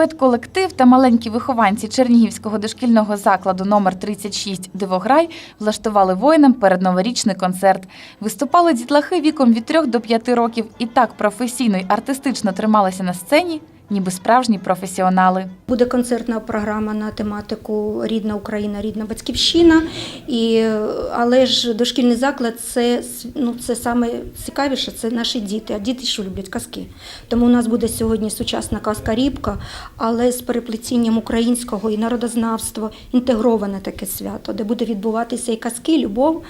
Педколектив та маленькі вихованці Чернігівського дошкільного закладу номер 36 Дивограй влаштували воїнам передноворічний концерт. Виступали дітлахи віком від 3 до 5 років і так професійно й артистично трималися на сцені, ніби справжні професіонали. Буде концертна програма на тематику Рідна Україна, рідна батьківщина. І, але ж дошкільний заклад це, ну, це саме цікавіше, це наші діти. А діти що люблять казки. Тому у нас буде сьогодні сучасна казка Рібка, але з переплетінням українського і народознавства, інтегроване таке свято, де буде відбуватися і казки, любов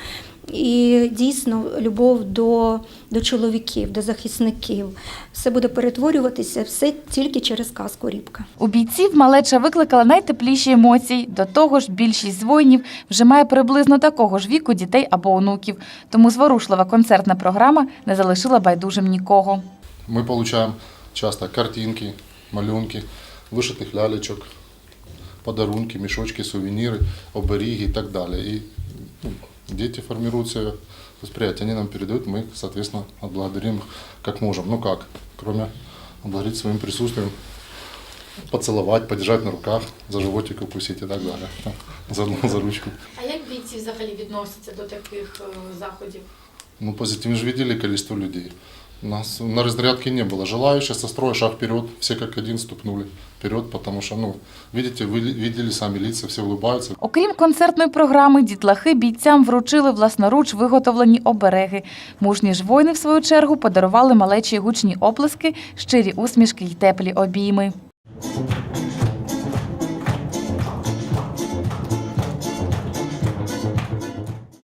І дійсно любов до, до чоловіків, до захисників. Все буде перетворюватися все тільки через казку Рібка. У бійців малеча викликала найтепліші емоції. До того ж, більшість з воїнів вже має приблизно такого ж віку дітей або онуків. Тому зворушлива концертна програма не залишила байдужим нікого. Мы получаем часто картинки, малюнки, вышитых лялечок, подарунки, мешочки, сувениры, обереги и так далее. И ну, дети формируют себе восприятие, они нам передают, мы, соответственно, отблагодарим их как можем. Ну как, кроме благодарить своим присутствием, поцеловать, подержать на руках, за животик укусить и так далее. За, за ручку. А як бійці взагалі відносяться до таких е, заходів? Ну, позитивно же видели количество людей. У нас на разрядке не было. Желающие со строя шаг вперед, все как один ступнули вперед, потому что, ну, видите, вы ли- видели сами лица, все улыбаются. Окрім концертної програми, дітлахи бійцям вручили власноруч виготовлені обереги. Мужні ж воїни, в свою чергу, подарували малечі гучні оплески, щирі усмішки й теплі обійми.